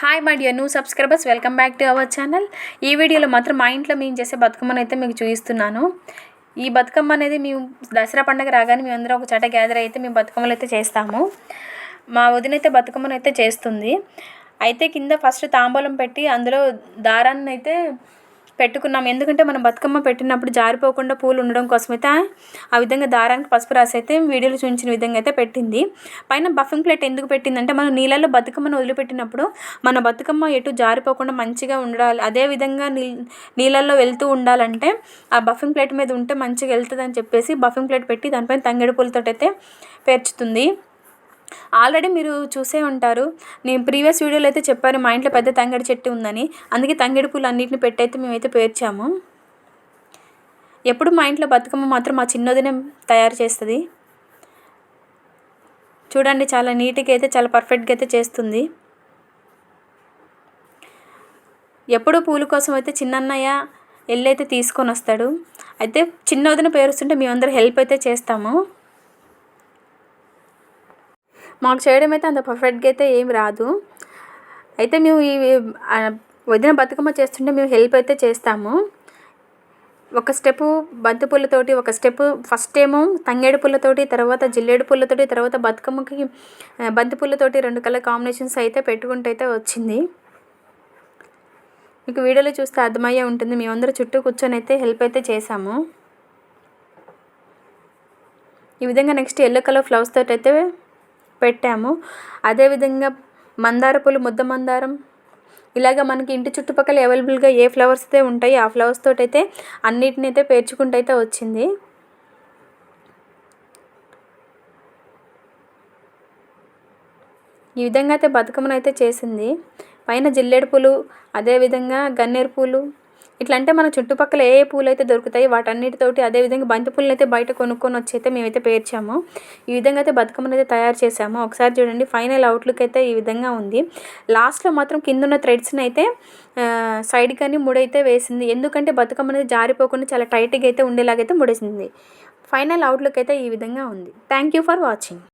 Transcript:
Hi my dear new subscribers welcome back to our channel ఈ వీడియోలో మాత్రం మా ఇంట్లో మేము చేసే బతుకమ్మను అయితే మీకు చూపిస్తున్నాను. ఈ బతుకమ్మ అనేది మేము దసరా పండుగ రాగానే మేము అందరం ఒక చోట గ్యాదర్ అయితే మేము బతుకమ్మలు అయితే చేస్తాము. మా వదిన అయితే బతుకమ్మను అయితే చేస్తుంది. అయితే కింద ఫస్ట్ తాంబూలం పెట్టి అందులో దారాన్ని అయితే పెట్టుకున్నాం. ఎందుకంటే మనం బతుకమ్మ పెట్టినప్పుడు జారిపోకుండా పూలు ఉండడం కోసం అయితే ఆ విధంగా దారానికి పసుపు రాసి అయితే వీడియోలో చూపించిన విధంగా అయితే పెట్టింది. పైన బఫింగ్ ప్లేట్ ఎందుకు పెట్టిందంటే మనం నీళ్ళల్లో బతుకమ్మను వదిలిపెట్టినప్పుడు మన బతుకమ్మ ఎటు జారిపోకుండా మంచిగా ఉండాలి. అదే విధంగా నీ నీళ్ళల్లో వెళ్తూ ఉండాలంటే ఆ బఫింగ్ ప్లేట్ మీద ఉంటే మంచిగా వెళ్తుంది అని చెప్పేసి బఫింగ్ ప్లేట్ పెట్టి దానిపైన తంగేడు పూలతో అయితే పేర్చుతుంది. ఆల్రెడీ మీరు చూసే ఉంటారు. నేను ప్రీవియస్ వీడియోలో అయితే చెప్పాను మా ఇంట్లో పెద్ద తంగడి చెట్టు ఉందని. అందుకే తంగడి పూలు అన్నింటిని పెట్టయితే మేమైతే పేర్చాము. ఎప్పుడు మా ఇంట్లో బతుకమ్మ మాత్రం మా చిన్నదినే తయారు చేస్తుంది. చూడండి చాలా నీట్గా అయితే చాలా పర్ఫెక్ట్గా అయితే చేస్తుంది. ఎప్పుడు పూల కోసం అయితే చిన్నన్నయ్య వెళ్ళి అయితే తీసుకొని వస్తాడు. అయితే చిన్న వదిన పేరుస్తుంటే మేమందరం హెల్ప్ అయితే చేస్తాము. మాకు చేయడం అయితే అంత పర్ఫెక్ట్గా అయితే ఏం రాదు. అయితే మేము ఈ వదిన బతుకమ్మ చేస్తుంటే మేము హెల్ప్ అయితే చేస్తాము. ఒక స్టెప్పు బంతి పూలతోటి ఒక స్టెప్ ఫస్ట్ ఏమో తంగేడు పూలతోటి తర్వాత జిల్లేడు పూలతోటి తర్వాత బతుకమ్మకి బంతి పూలతోటి రెండు కలర్ కాంబినేషన్స్ అయితే పెట్టుకుంటూ అయితే వచ్చింది. మీకు వీడియోలో చూస్తే అర్థమయ్యే ఉంటుంది. మేమందరూ చుట్టూ కూర్చొని అయితే హెల్ప్ అయితే చేసాము ఈ విధంగా నెక్స్ట్ ఎల్లో కలర్ ఫ్లవర్స్ తోటి అయితే పెట్టాము. అదేవిధంగా మందార పూలు ముద్ద మందారం. ఇలాగ మనకి ఇంటి చుట్టుపక్కల అవైలబుల్గా ఏ ఫ్లవర్స్ అయితే ఉంటాయి ఆ ఫ్లవర్స్ తోటైతే అయితే అన్నిటిని అయితే పేర్చుకుంటూ అయితే వచ్చింది. ఈ విధంగా అయితే బతుకమ్మను అయితే చేసింది. పైన జిల్లేడు పూలు అదేవిధంగా గన్నేరు పూలు ఇట్లా అంటే మన చుట్టుపక్కల ఏ పూలు అయితే దొరుకుతాయి వాటన్నిటితోటి అదేవిధంగా బంతి పూలను అయితే బయట కొనుక్కొని వచ్చి అయితే మేమైతే పేర్చాము. ఈ విధంగా అయితే బతుకమ్మను అయితే తయారు చేసాము ఒకసారి చూడండి ఫైనల్ అవుట్లుక్ అయితే ఈ విధంగా ఉంది. లాస్ట్లో మాత్రం కింద ఉన్న థ్రెడ్స్ని అయితే సైడ్ కానీ ముడైతే వేసింది. ఎందుకంటే బతుకమ్మ అనేది జారిపోకుండా చాలా టైట్గా అయితే ఉండేలాగైతే ముడేసింది. ఫైనల్ అవుట్లుక్ అయితే ఈ విధంగా ఉంది. Thank you for watching